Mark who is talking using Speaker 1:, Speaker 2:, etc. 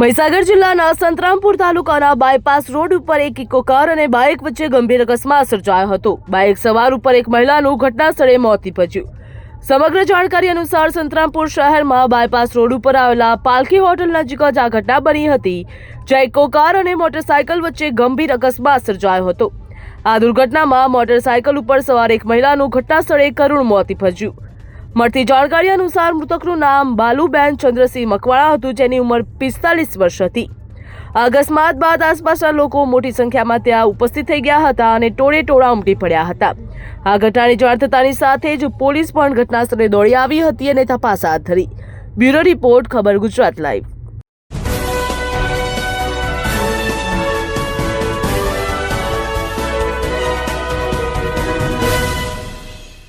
Speaker 1: મહીસાગર જિલ્લાના સંતરામપુર તાલુકાના bypass road ઉપર એક ઇકો કાર અને બાઇક વચ્ચે ગંભીર અકસ્માત સર્જાયો હતો. બાઇક સવાર ઉપર એક મહિલાનું ઘટના સ્થળે મોત નીપજ્યું. સમગ્ર જાણકારી અનુસાર સંતરામપુર શહેરમાં બાયપાસ રોડ ઉપર આવેલા પાલખી હોટલ નજીક જ આ ઘટના બની હતી, જ્યાં ઇકો કાર અને મોટરસાયકલ વચ્ચે ગંભીર અકસ્માત સર્જાયો હતો. આ દુર્ઘટનામાં મોટરસાયકલ ઉપર સવાર એક મહિલાનું ઘટના સ્થળે કરુણ મોત નીપજ્યું. મળતી જાણકારી અનુસાર મૃતકનું નામ બાલુબેન ચંદ્રસિંહ મકવાણા હતું, જેની ઉંમર પિસ્તાલીસ વર્ષ હતી. અકસ્માત બાદ આસપાસના લોકો મોટી સંખ્યામાં ત્યાં ઉપસ્થિત થઈ ગયા હતા અને ટોળે ટોળા ઉમટી પડ્યા હતા. આ ઘટનાની જાણ થતાની સાથે જ પોલીસ પણ ઘટનાસ્થળે દોડી આવી હતી અને તપાસ હાથ ધરી. બ્યુરો રિપોર્ટ, ખબર ગુજરાત લાઈવ.